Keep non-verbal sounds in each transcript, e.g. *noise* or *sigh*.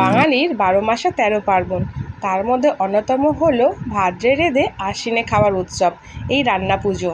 বাঙালির বারো মাসে তেরো পার্বণ। তার মধ্যে অন্যতম হল ভাদ্রে রেঁধে আশ্বিনে খাওয়ার উৎসব, এই রান্না পুজো।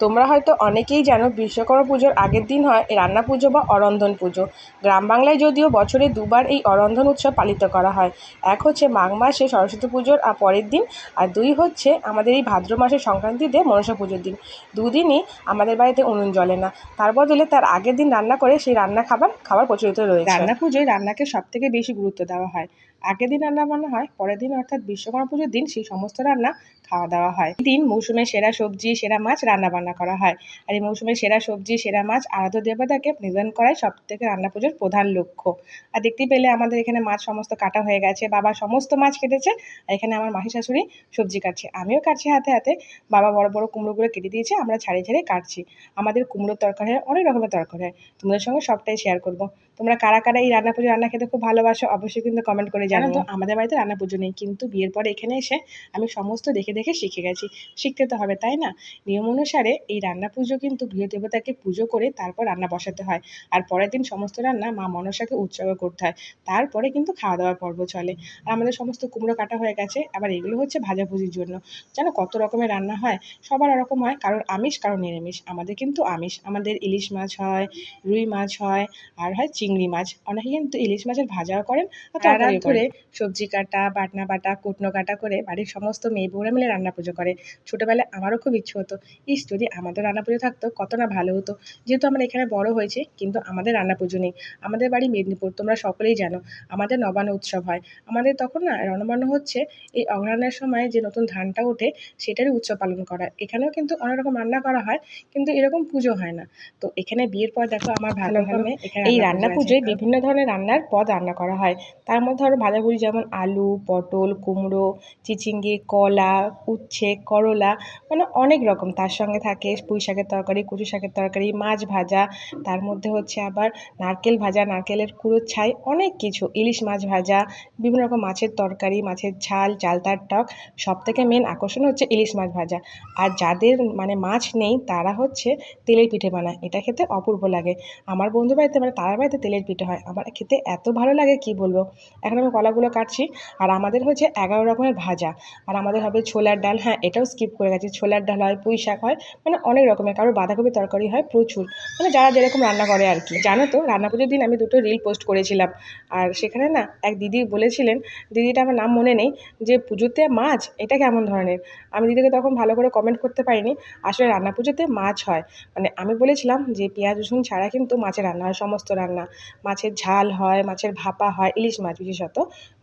তোমরা হয়তো অনেকেই জানো বিশ্বকর্মা পুজোর আগের দিন হয় রান্না পুজো বা অরন্ধন পুজো। গ্রাম বাংলায় যদিও বছরে দুবার এই অরন্ধন উৎসব পালিত করা হয়। এক হচ্ছে মাঘ মাসে সরস্বতী পুজোর আর পরের দিন আর দুই হচ্ছে আমাদের এই ভাদ্র মাসের সংক্রান্তিতে মনসা পুজোর দিন। দুদিনই আমাদের বাড়িতে উনুন জ্বলে না। তার বদলে তার আগের দিন রান্না করে সেই রান্না খাবার খাবার প্রচলিত রয়েছে। রান্না পুজোয় রান্নাকে সব থেকে বেশি গুরুত্ব দেওয়া হয়। আগের দিন রান্না বান্না হয়, পরের দিন অর্থাৎ বিশ্বকর্মা পুজোর দিন সেই সমস্ত রান্না খাওয়া দাওয়া হয়। দিন মৌসুমের সেরা সবজি সেরা মাছ রান্না বান্না করা হয়। আর এই মৌসুমের সেরা সবজি সেরা মাছ আরাধ্য দেবতাকে নিবেদন করাই সব থেকে রান্না পুজোর প্রধান লক্ষ্য। আর দেখতেই পেলে আমাদের এখানে মাছ সমস্ত কাটা হয়ে গেছে বাবা সমস্ত মাছ কেটেছে আর এখানে আমার মাসি শাশুড়ি সবজি কাটছে। আমিও কাটছি হাতে হাতে বাবা বড় বড় কুমড়োগুলো কেটে দিয়েছে আমরা ছাড়ে ছাড়ে কাটছি। আমাদের কুমড়োর তরকারি হয় অনেক রকমের তরকারি হয়। তোমাদের সঙ্গে সবটাই শেয়ার করব। তোমরা কারা কারা এই রান্না পুজো রান্না খেতে খুব ভালোবাসো অবশ্যই কিন্তু কমেন্ট করে জানো তো আমাদের বাড়িতে রান্না পুজো নেই কিন্তু বিয়ের পরে এখানে এসে আমি সমস্ত দেখে দেখে শিখে গেছি। শিখতে তো হবে তাই না? নিয়ম অনুসারে এই রান্না পুজো কিন্তু গৃহ দেবতাকে পুজো করে তারপর রান্না বসাতে হয়। আর পরের দিন সমস্ত রান্না মা মনসাকে উৎসর্গ করতে হয়। তারপরে কিন্তু খাওয়া দাওয়ার পর্ব চলে। আর আমাদের সমস্ত কুমড়ো কাটা হয়ে গেছে। আবার এগুলো হচ্ছে ভাজাভুজির জন্য। জানো কত রকমের রান্না হয় সবার ওরকম হয়। কারোর আমিষ কারোর নিরামিষ। আমাদের কিন্তু আমিষ। আমাদের ইলিশ মাছ হয় রুই মাছ হয় আর হয় চিংড়ি মাছ। অনেকে কিন্তু ইলিশ মাছের ভাজাও করেন আর তরকারিও করে সবজি কাটা বাটনা বাটা কুটনো কাটা করে বাড়ির সমস্ত মেয়ে বউরা মিলে রান্না পুজো করে। ছোটোবেলায় আমারও খুব ইচ্ছে হতো। ইস যদি আমাদের রান্না পুজো থাকতো কত না ভালো হতো। যেহেতু আমরা এখানে বড় হয়েছি কিন্তু আমাদের রান্না পুজো নেই। আমাদের বাড়ি মেদিনীপুর তোমরা সকলেই জানো। আমাদের নবান্ন উৎসব হয়। আমাদের তখন না নবান্ন হচ্ছে এই অগ্রহায়ণের সময় যে নতুন ধানটা ওঠে সেটারই উৎসব পালন করা। এখানেও কিন্তু অনেক রকম রান্না করা হয় কিন্তু এরকম পুজো হয় না। তো এখানে বিয়ের পর দেখো আমার ভালো এখানে এই রান্না পুজোয় বিভিন্ন ধরনের রান্নার পদ রান্না করা হয়। তার মধ্যে ধরো ভাজাভুজি যেমন আলু পটল কুমড়ো চিচিঙ্গি কলা উচ্ছে, করলা মানে অনেক রকম। তার সঙ্গে থাকে পুঁই শাকের তরকারি কচু শাকের তরকারি, মাছ ভাজা, তার মধ্যে হচ্ছে আবার নারকেল ভাজা, নারকেলের কুড়োর ছাই, অনেক কিছু। ইলিশ মাছ ভাজা, বিভিন্ন রকম মাছের তরকারি, মাছের ঝাল, চালতার টক। সব থেকে মেন আকর্ষণ হচ্ছে ইলিশ মাছ ভাজা। আর যাদের মানে মাছ নেই, তারা হচ্ছে তেলের পিঠে বানায়। এটা খেতে অপূর্ব লাগে। আমার বন্ধু বাড়িতে মানে তার বাড়িতে তেলের পিঠে হয়। আমার খেতে এত ভালো লাগে, কি বলব? এখন আমি কলাগুলো কাটছি। আর আমাদের হচ্ছে এগারো রকমের ভাজা। আর আমাদের হবে ছোলার ডাল হ্যাঁ এটাও স্কিপ করে গেছি। ছোলার ডাল হয়, পুঁই শাক হয় মানে অনেক রকমের। কারোর বাঁধাকপি তরকারি হয়, প্রচুর। মানে যারা যেরকম রান্না করে আর কি। জানো তো, রান্না পুজোর দিন আমি দুটো রিল পোস্ট করেছিলাম। আর সেখানে না এক দিদি বলেছিলেন দিদিটা আমার নাম মনে নেই, যে পুজোতে মাছ, এটা কেমন ধরনের? আমি দিদিকে তখন ভালো করে কমেন্ট করতে পারিনি। আসলে রান্না পুজোতে মাছ হয়। মানে আমি বলেছিলাম যে পেঁয়াজ, রসুন ছাড়া কিন্তু মাছের রান্না হয়, সমস্ত রান্না। মাছের ঝাল হয়, মাছের ভাপা হয়, ইলিশ মাছ, বিশেষত।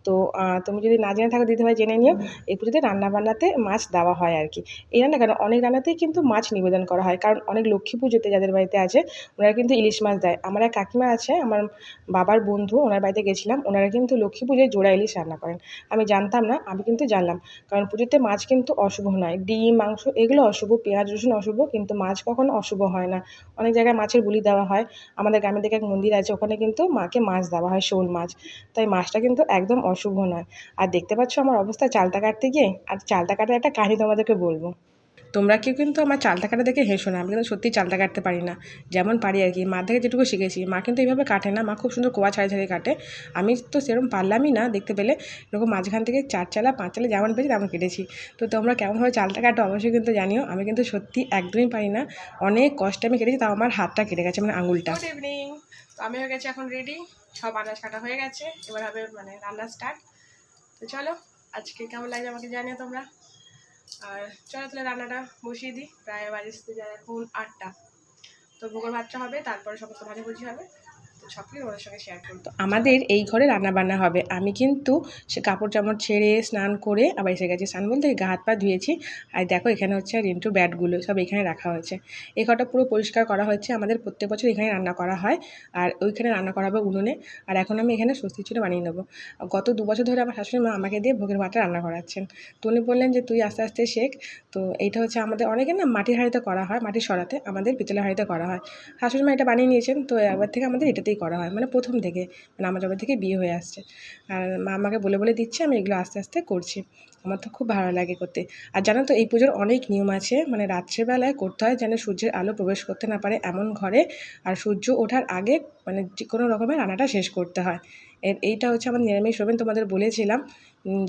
তো তুমি যদি না জেনে থাকো দিদিভাই জেনে নিও। এই পুজোতে রান্না বান্নাতে মাছ দেওয়া হয় আর কি এই রান্না কেন? অনেক রান্নাতেই কিন্তু মাছ নিবেদন করা হয়। কারণ অনেক লক্ষ্মী পুজোতে যাদের বাড়িতে আছে, ওনারা কিন্তু ইলিশ মাছ দেয়। আমার এক কাকিমা আছে, আমার বাবার বন্ধু, ওনার বাড়িতে গেছিলাম, ওনারা কিন্তু লক্ষ্মী পুজোয় জোড়া ইলিশ রান্না করেন। আমি জানতাম না, আমি কিন্তু জানলাম। কারণ পুজোতে মাছ কিন্তু অশুভ নয়। ডিম, মাংস, এগুলো অশুভ, পেঁয়াজ, রসুন অশুভ, কিন্তু মাছ কখনো অশুভ হয় না। অনেক জায়গায় মাছের বুলি দেওয়া হয়। আমাদের গ্রামের দিকে এক মন্দির আছে, ওখানে কিন্তু মাকে মাছ দেওয়া হয়, শোল মাছ। তাই মাছটা কিন্তু একদম অশুভ নয়। আর দেখতে পাচ্ছ আমার অবস্থা চালতা কাটতে গিয়ে? আর চালতা কাটার একটা কাহিনি তোমাদেরকে বলব। তোমরা কেউ কিন্তু আমার চালতা কাটা দেখে হেসো না, আমি কিন্তু সত্যিই চালতা কাটতে পারি না। যেমন পারি আর কি মা থেকে যেটুকু শিখেছি। মা কিন্তু এইভাবে কাটে না, মা খুব সুন্দর কোয়া ছাড়িয়ে ছাড়িয়ে কাটে। আমি তো সেরকম পারলামই না দেখতে পেলে। এরকম মাঝখান থেকে চার চালা, পাঁচ চালা যেমন পেয়েছি তেমন কেটেছি। তো তোমরা কেমনভাবে চালতা কাটো অবশ্যই কিন্তু জানিও। আমি কিন্তু সত্যি একদমই পারি না। অনেক কষ্টে আমি কেটেছি, তাও আমার হাতটা কেটে গেছে মানে আঙুলটা। তো আমি হয়ে গেছি এখন রেডি সব আনাজ কাটা হয়ে গেছে। এবার হবে মানে রান্না স্টার্ট তো চলো, আজকে কেমন লাগে আমাকে জানিও তোমরা। আর চলো তাহলে রান্নাটা বসিয়ে দিই। প্রায় বাড়ি যায় এখন আটটা। তো ভোগর ভাতটা হবে, তারপরে সমস্ত ভাজাভুজি হবে। তো আমাদের এই ঘরে রান্না বান্না হবে। আমি কিন্তু সে কাপড় চাপড় ছেড়ে স্নান করে আবার এসে গেছি স্নান বলতে গা হাত পা ধুয়েছি। আর দেখো এখানে হচ্ছে রিন্টুর ব্যাটগুলো সব এখানে রাখা হয়েছে। এই ঘরটা পুরো পরিষ্কার করা হয়েছে। আমাদের প্রত্যেক বছর এখানে রান্না করা হয়। আর ওইখানে রান্না করা হবে উনুনে। আর এখন আমি এখানে স্বস্তি ছিল বানিয়ে নেব। গত দু বছর ধরে আমার শাশুড়ি মা আমাকে দিয়ে ভোগের ভাতটা রান্না করাচ্ছেন। তো উনি বললেন যে, তুই আস্তে আস্তে শেখ। তো এইটা হচ্ছে আমাদের অনেকে না মাটির হাঁড়িতে করা হয় মাটির সরাতে। আমাদের পিতলের হাঁড়িতে করা হয়। শাশুড়ি মা এটা বানিয়ে নিয়েছেন। তো এবার থেকে আমাদের এটাতে বাড়িতেই করা হয়। মানে প্রথম থেকে মানে আমার যবে থেকে বিয়ে হয়ে আসছে। আর মা আমাকে বলে বলে দিচ্ছে, আমি এগুলো আস্তে আস্তে করছি। আমার তো খুব ভালো লাগে করতে। আর জানো তো, এই পুজোর অনেক নিয়ম আছে। মানে রাত্রেবেলায় করতে হয় যেন সূর্যের আলো প্রবেশ করতে না পারে এমন ঘরে। আর সূর্য ওঠার আগে মানে যে কোনো রকমের রান্নাটা শেষ করতে হয়। এর এইটা হচ্ছে আমার নিরামিষ হবেন তোমাদের বলেছিলাম।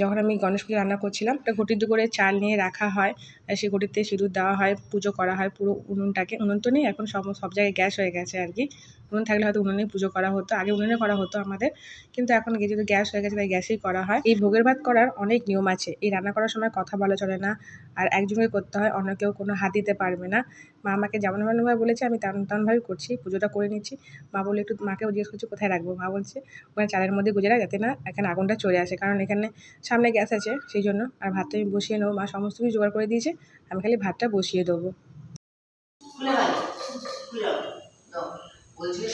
যখন আমি গণেশ পুজো রান্না করছিলাম একটা ঘটির করে চাল নিয়ে রাখা হয়, আর সেই ঘটিতে সিঁদুর দেওয়া হয়, পুজো করা হয়, পুরো উনুনটাকে, উনুন তো নেই, এখন সব সব জায়গায় গ্যাস হয়ে গেছে আর কি। উনুন থাকলে হয়তো উনুনে পুজো করা হতো, আগে উনুনে করা হতো আমাদের, কিন্তু এখন যেহেতু গ্যাস হয়ে গেছে, তাই গ্যাসেই করা হয়। এই ভোগের ভাত করার অনেক নিয়ম আছে, এই রান্না করার সময় কথা বলা চলে না, আর একজনকে করতে হয়, অন্য কেউ কোনো হাত দিতে পারবে না। মা আমাকে যেমন যেমনভাবে বলেছে, আমি তেমন তেমনভাবেই করছি, পুজোটা করে নিচ্ছি। মা বলে একটু মাকেও জিজ্ঞেস করছি, কোথায় রাখব? মা বলছে, ওখানে চালের মধ্যে গুজে যাতে না এখানে আগুনটা চলে আসে। কারণ এখানে সামনে গ্যাস আছে, সেই জন্য। আর ভাতটা আমি বসিয়ে নেব, মা সমস্ত কিছু জোগাড় করে দিয়েছে। আমি খালি ভাতটা বসিয়ে দেবো খুলে ভালো খুলে দাও বলছি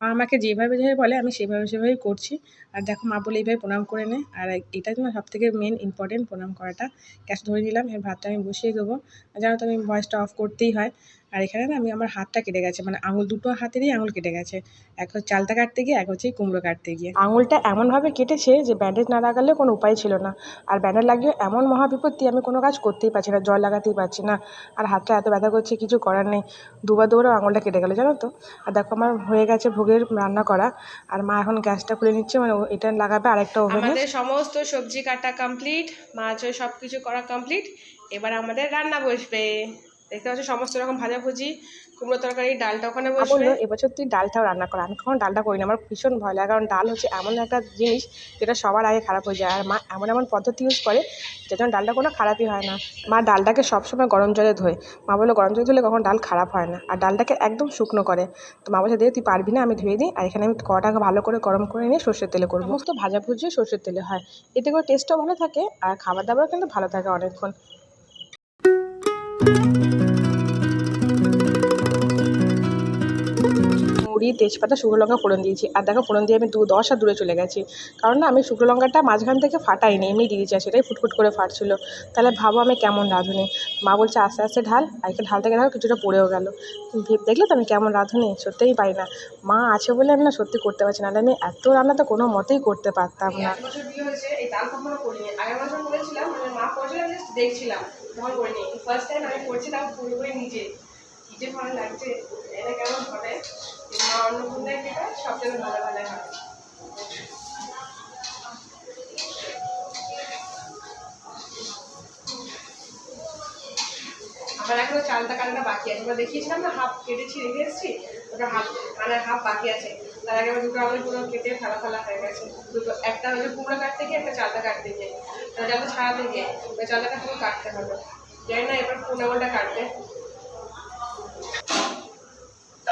মা আমাকে যেভাবে যেভাবে বলে, আমি সেভাবে সেভাবেই করছি। আর দেখো মা বলে, এইভাবে প্রণাম করে নে। আর এটা তোমার সব থেকে মেন ইম্পর্টেন্ট প্রণাম করাটা। ক্যাশ ধরে নিলাম, এর ভাতটা আমি বসিয়ে দেবো। জানো তো আমি ভয়েসটা অফ করতেই হয়। আর এখানে না আমি আমার হাতটা কেটে গেছে মানে আঙুল দুটো হাতেরই আঙুল কেটে গেছে। এক হচ্ছে চালতা কাটতে গিয়ে এক হচ্ছে কুমড়ো কাটতে গিয়ে। আঙুলটা এমনভাবে কেটেছে যে ব্যান্ডেজ না লাগালে কোনো উপায় ছিল না। আর ব্যান্ডেজ লাগিয়ে এমন মহা বিপত্তি আমি কোনো কাজ করতেই পারছি না জল লাগাতেই পারছি না। আর হাতটা এত ব্যথা করছে কিছু করার নেই। দুবার দুবারও আঙুলটা কেটে গেলো জানো তো? আর দেখো আমার হয়ে গেছে ভোগের রান্না করা। আর মা এখন গ্যাসটা খুলে নিচ্ছে মানে এটা লাগাবে আরেকটা ওভেনে। আমাদের সমস্ত সবজি কাটা কমপ্লিট মাছ সব কিছু করা কমপ্লিট এবার আমাদের রান্না বসবে। দেখতে পাচ্ছ সমস্ত রকম ভাজাভুজি কুমড়ো তরকারি ডালটা ওখানে বসবে। এবছর তুই ডালটাও রান্না কর আমি কখন ডালটা করি না আমার ভীষণ ভয় লাগে কারণ ডাল হচ্ছে এমন একটা জিনিস যেটা সবার আগে খারাপ হয়ে যায় আর মা এমন এমন পদ্ধতি ইউজ করে যে যেটা ডালটা কোনো খারাপই হয় না। মা ডালটাকে সবসময় গরম জলে ধোয় মা বলে গরম জলে ধুলে কখন ডাল খারাপ হয় না। আর ডালটাকে একদম শুকনো করে তো মা বলছে দে তুই পারবি না আমি ধুয়ে দিই আর এখানে আমি কড়াটাকে ভালো করে গরম করে নিয়ে সর্ষের তেলে করব। সমস্ত ভাজাভুজি সর্ষের তেলে হয় এতে করে টেস্টও ভালো থাকে আর খাবার দাবারও কিন্তু ভালো থাকে অনেকক্ষণ। মুড়ি তেজপাতা, শুকনো লঙ্কা ফোড়ন দিয়েছি। আর দেখো, ফোড়ন দিয়ে আমি দু দশ আর দূরে চলে গেছি। কারণ না, আমি শুকনো লঙ্কাটা মাঝখান থেকে ফাটাইনি, এমনি দিয়ে দিয়েছি, আর সেটাই ফুটফুট করে ফাটছিল। তাহলে ভাবো আমি কেমন রাঁধুনি। মা বলছে, আস্তে আস্তে ঢাল। আর এখানে ঢালতে গেলে কিছুটা পড়েও গেল। ভেবে, দেখলে তো আমি কেমন রাঁধুনি? সত্যিই পাই না। মা আছে বলে আমি না সত্যি করতে পারছি না। আমি এত রান্না তো কোনো মতেই করতে পারতাম না। মানে দেখছিলাম করিনি। ফার্স্ট টাইম আমি করছিলাম পুরোপুরি নিজে। যে ভালো লাগছে এটা কেমন হবে মা অন্নপূর্ণায় যেটা সব থেকে ভালো ভালো হয়। আমার এখনও চালটা কাটাটা বাকি আছে। আমরা দেখিয়েছিলাম না, হাফ কেটেছি রেখে এসেছি? ওটা হাফ মানে হাফ বাকি আছে। তার আগে আমার দুটো আঙুল পুরো কেটে ফালা ফালা হয়ে গেছে। দুটো, একটা হচ্ছে কুমড়ো কাটতে গিয়ে, একটা চালটা কাটতে গিয়ে। যাতে ছাড়াতে গিয়ে। ওই চালটাটা পুরো কাটতে হবে। জানি না, এবার আঙুলটা কাটবে।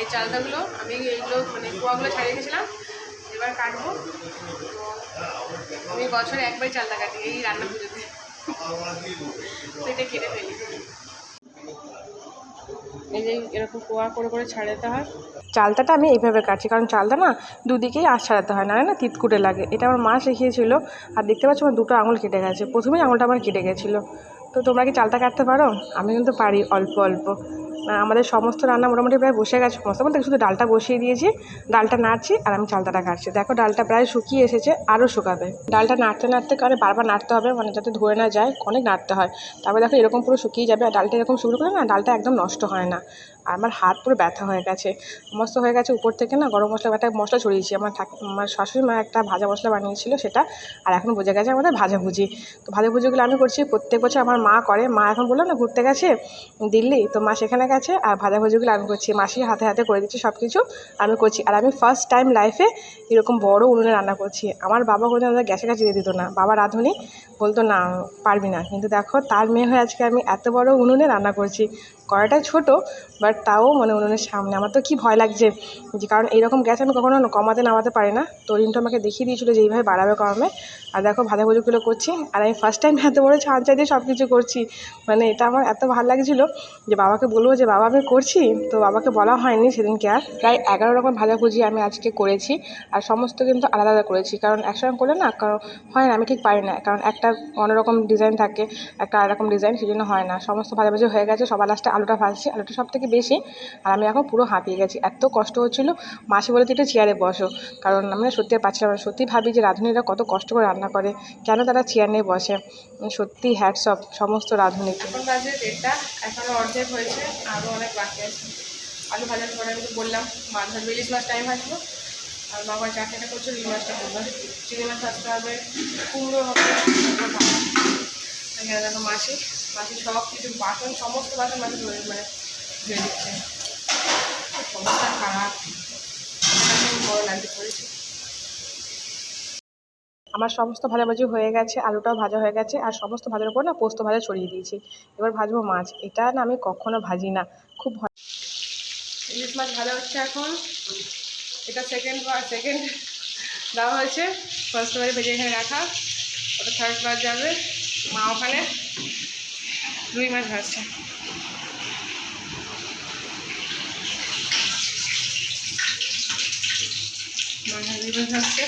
এই চালতাগুলো আমি এইগুলো মানে কুয়াগুলো ছাড়িয়ে রেখেছিলাম, এবার কাটবো। আমি বছরে একবারই চালতা কাটি, এই রান্না পুজোতে। এটা কেটে ফেলি। এই যে এরকম কোয়া করে করে ছাড়াতে হয়। চালতাটা আমি এইভাবে কাটছি কারণ চালতা না দুদিকেই আঁশ ছাড়াতে হয় না না তিতকুটে লাগে। এটা আমার মা শিখিয়েছিল, আর দেখতে পাচ্ছ আমার দুটো আঙুল কেটে গেছে। প্রথমেই আঙুলটা আমার কেটে গেছিল। তো তোমরা কি চালটা কাটতে পারো? আমি কিন্তু পারি, অল্প অল্প। আমাদের সমস্ত রান্না মোটামুটি প্রায় বসে গেছে, সমস্ত বলতে শুধু ডালটা বসিয়ে দিয়েছি, ডালটা নাড়ছি আর আমি চালতাটা কাটছি দেখো ডালটা প্রায় শুকিয়ে এসেছে, আরও শুকাবে। ডালটা নাড়তে নাড়তে কারণে বারবার নাড়তে হবে মানে যাতে ধরে না যায়, অনেক নাড়তে হয়। তারপরে দেখো এরকম পুরো শুকিয়ে যাবে, আর ডালটা এরকম শুরু করে না, ডালটা একদম নষ্ট হয় না। আর আমার হাত পুরো ব্যথা হয়ে গেছে। সমস্ত হয়ে গেছে উপর থেকে না, গরম মশলা, একটা মশলা ছড়িয়েছি। আমার আমার শাশুড়ি মা একটা ভাজা মশলা বানিয়েছিল সেটা, আর এখন বোঝা গেছে আমাদের ভাজাভুজি তো ভাজাভুজিগুলো আমি করছি, প্রত্যেক বছর আমার মা করে, মা এখন বলল, না, ঘুরতে গেছে দিল্লি? তো মা সেখানে গেছে আর ভাজাভুজিগুলো আমি করছি। মাসি হাতে হাতে করে দিচ্ছি সব কিছু আমি করছি। আর আমি ফার্স্ট টাইম লাইফে এরকম বড় উনুনে রান্না করছি। আমার বাবা কোনো আমাদের গ্যাসে কাছে দিয়ে দিত না। বাবা রাঁধুনি বলতো, না, পারবি না। কিন্তু দেখো, তার মেয়ে হয়ে আজকে আমি এত বড় উনুনে রান্না করছি। কড়াইটা ছোট বাট তাও মানে উনুনের সামনে। আমার তো কি ভয় লাগছে যে, কারণ এইরকম গ্যাস আমি কখনো কমাতে, নামাতে পারি না। তো রিন্টু আমাকে দেখিয়ে দিয়েছিলো যে, এইভাবে বাড়াবে কমে আর দেখো, ভাজাভুজিগুলো করছি। আর আমি ফার্স্ট টাইম এত বড় ছাঁচা দিয়ে সব কিছু করছি। মানে এটা আমার এত ভালো লাগছিল যে, বাবাকে বলব যে বাবা আমি করছি, তো বাবাকে বলা হয়নি সেদিনকে আর। প্রায় এগারো রকম ভাজাভুজি আমি আজকে করেছি, আর সমস্ত কিন্তু আলাদা আলাদা করেছি। কারণ একসঙ্গে করলে না, কারণ হয় না, আমি ঠিক পারি না। কারণ একটা অন্যরকম ডিজাইন থাকে, একটা আরেকরকম ডিজাইন সেই জন্য হয় না। সমস্ত ভাজাভাজি হয়ে গেছে, সবার লাস্টে আলুটা ভাজছি। আলুটা সব থেকে বেশি, আর আমি এখন পুরো হাঁপিয়ে গেছি। এত কষ্ট হচ্ছিল, মাসি বলে তুই একটু চেয়ারে বসো। কারণ আমি না সত্যি আর পাচ্ছিলাম না। সত্যি ভাবি যে রাঁধুনিরা কত কষ্ট করে রান্না করে। কেন তারা চেয়ার নিয়ে বসে? সত্যি হ্যাটস অফ সমস্ত রাঁধুনিকে। এখন অর্ধেক হয়েছে। আরও অনেক বাকি আছে। আলু ভাজার পরে আমি তো বললাম মাছ ভাজবো ইলিশ টাইম ভাজবো আর বাবা চাটনিটা করছে রুই মাছটা করব। চিংড়ি মাছ ভাজতে হবে, কুমড়ো হবে। এখানে দেখো মাসি মাসি সব কিছু, বাসন, সমস্ত বাসন মাসি ধরে মানে ধুয়ে দিচ্ছে। অবস্থা খারাপ। বড় লাগতে করেছি। আমার সমস্ত ভাজাভাজি হয়ে গেছে, আলুটাও ভাজা হয়ে গেছে, আর সমস্ত ভাজার উপর না পোস্ত ভাজা ছড়িয়ে দিয়েছি। এবার ভাজবো মাছ। এটা না আমি কখনো ভাজি না। খুব ইলিশ মাছ ভাজা হচ্ছে এখন। এটা সেকেন্ড সেকেন্ড দেওয়া হয়েছে। ফার্স্ট বারে ভেজে এখানে রাখা। ওটা থার্ড বার যাবে। মা ওখানে রুই মাছ ভাজছে। রুই মাছ ভাজছে।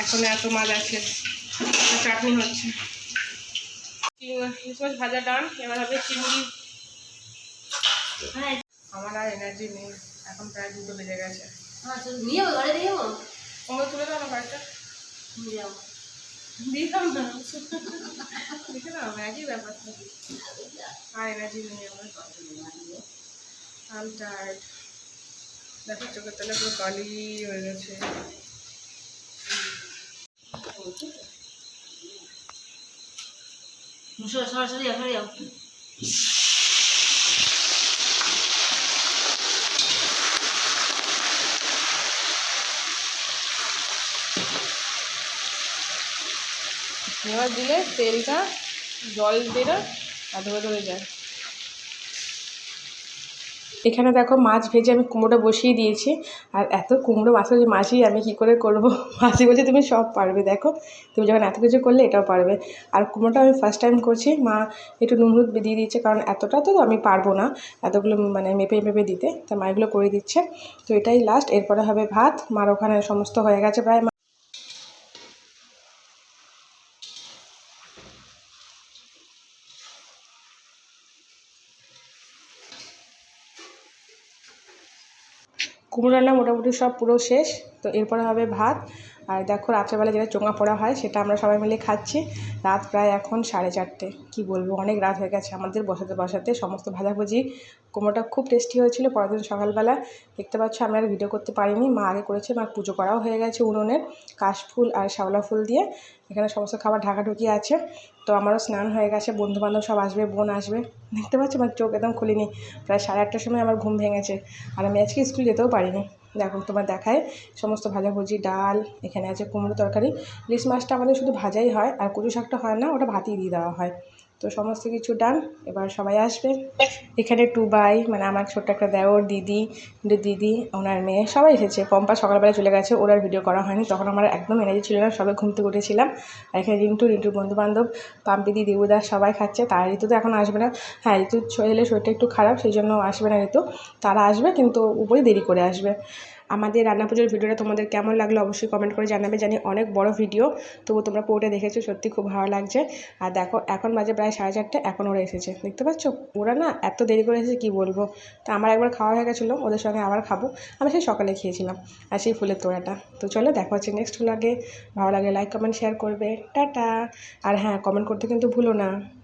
এখন এত মাছ আছে। চাটনি হচ্ছে। ইলিশ মাছ ভাজা ডান এবার হবে চিংড়ি। আমার আর এনার্জি নেই। এখন প্রায় দুটো বেজে গেছে। নিয়ে যাব ঘরে দিয়ে যাব? ওগুলো তুলে দাও না না। দেখে আর এনার্জি নেই আমার। আম টায়ার্ড দেখো চোখের তলে পুরো কালি হয়ে গেছে। সরাসরি এখানে যাও দিলে তেলটা জল আর ধরে ধরে যায়। এখানে দেখো মাছ ভেজে আমি কুমড়োটা বসিয়ে দিয়েছি। আর এত কুমড়ো মাছ যে মাছি আমি কি করে করব? *laughs* মাছি বলছে, তুমি সব পারবে, দেখো। তুমি যখন এত কিছু করলে, এটাও পারবে। আর কুমড়োটা আমি ফার্স্ট টাইম করছি, মা একটু নুন দিয়ে দিচ্ছে কারণ এতটা তো আমি পারব না এতগুলো মানে মেপে মেপে দিতে। তা মা এগুলো করে দিচ্ছে। তো এটাই লাস্ট এরপরে হবে ভাত। মার ওখানে সমস্ত হয়ে গেছে প্রায়। কুমড়ো রান্না মোটামুটি সব পুরো শেষ। তো এরপরে হবে ভাত। আর দেখো রাত্রেবেলা যেটা চোঙা পোড়া হয় সেটা আমরা সবাই মিলে খাচ্ছি। রাত প্রায় এখন সাড়ে চারটে। কি বলব, অনেক রাত হয়ে গেছে আমাদের বসাতে বসাতে। সমস্ত ভাজাভুজি কুমড়োটা খুব টেস্টি হয়েছিল পরের দিন সকালবেলা। দেখতে পাচ্ছ আমি আর ভিডিও করতে পারিনি। মা আগে করেছে, মা পুজো করাও হয়ে গেছে উনুনের। কাশফুল আর শ্যাওলা ফুল দিয়ে এখানে সমস্ত খাবার ঢাকাঢুকি আছে। তো আমারও স্নান হয়ে গেছে বন্ধু বান্ধব সব আসবে, বোন আসবে। দেখতে পাচ্ছ আমার চোখ একদম খুলিনি। প্রায় সাড়ে আটটার সময় আমার ঘুম ভেঙেছে। আর আমি আজকে স্কুল যেতেও পারিনি। দেখো তোমার দেখায় সমস্ত ভাজাভুজি, ডাল, এখানে আছে কুমড়ো তরকারি। ইলিশ মাছটা আমাদের শুধু ভাজাই হয় আর কচু শাকটা হয় না, ওটা ভাতেই দিয়ে দেওয়া হয়। তো সমস্ত কিছু ডান এবার সবাই আসবে। এখানে টু বাই মানে আমার ছোট্ট একটা দেওর দিদি দিদি, ওনার মেয়ে, সবাই এসেছে। পম্পা সকালবেলা চলে গেছে, ওর ভিডিও করা হয়নি। তখন আমার একদম এনার্জি ছিল না সবাই ঘুম থেকে উঠেছিলাম। আর এখানে রিন্টু, রিন্টুর বন্ধুবান্ধব পাম্পিদি দিবুদাস সবাই খাচ্ছে। তার ঋতু তো এখন আসবে না। হ্যাঁ ঋতু এলে শরীরটা একটু খারাপ, সেই জন্য আসবে না ঋতু। তারা আসবে, কিন্তু উপরে দেরি করে আসবে। আমাদের রান্না পুজোর ভিডিওটা তোমাদের কেমন লাগল অবশ্যই কমেন্ট করে জানাবে। জানি অনেক বড় ভিডিও তবু তোমরা পুরোটা দেখেছ, সত্যি খুব ভালো লাগছে। আর দেখো, এখন বাজে প্রায় সাড়ে চারটে, এখন ওরা এসেছে। দেখতে পাচ্ছ? ওরা না এত দেরি করে এসেছে, কী বলব? তা আমার একবার খাওয়া হয়ে গেছিল, ওদের সঙ্গে আবার খাব। আমি সেই সকালে খেয়েছিলাম, আর সেই ফুলের তোড়াটা। তো চলো, দেখা হচ্ছে নেক্সট লাগে ভালো লাগে লাইক কমেন্ট শেয়ার করবে। টাটা! আর হ্যাঁ কমেন্ট করতে কিন্তু ভুলো না।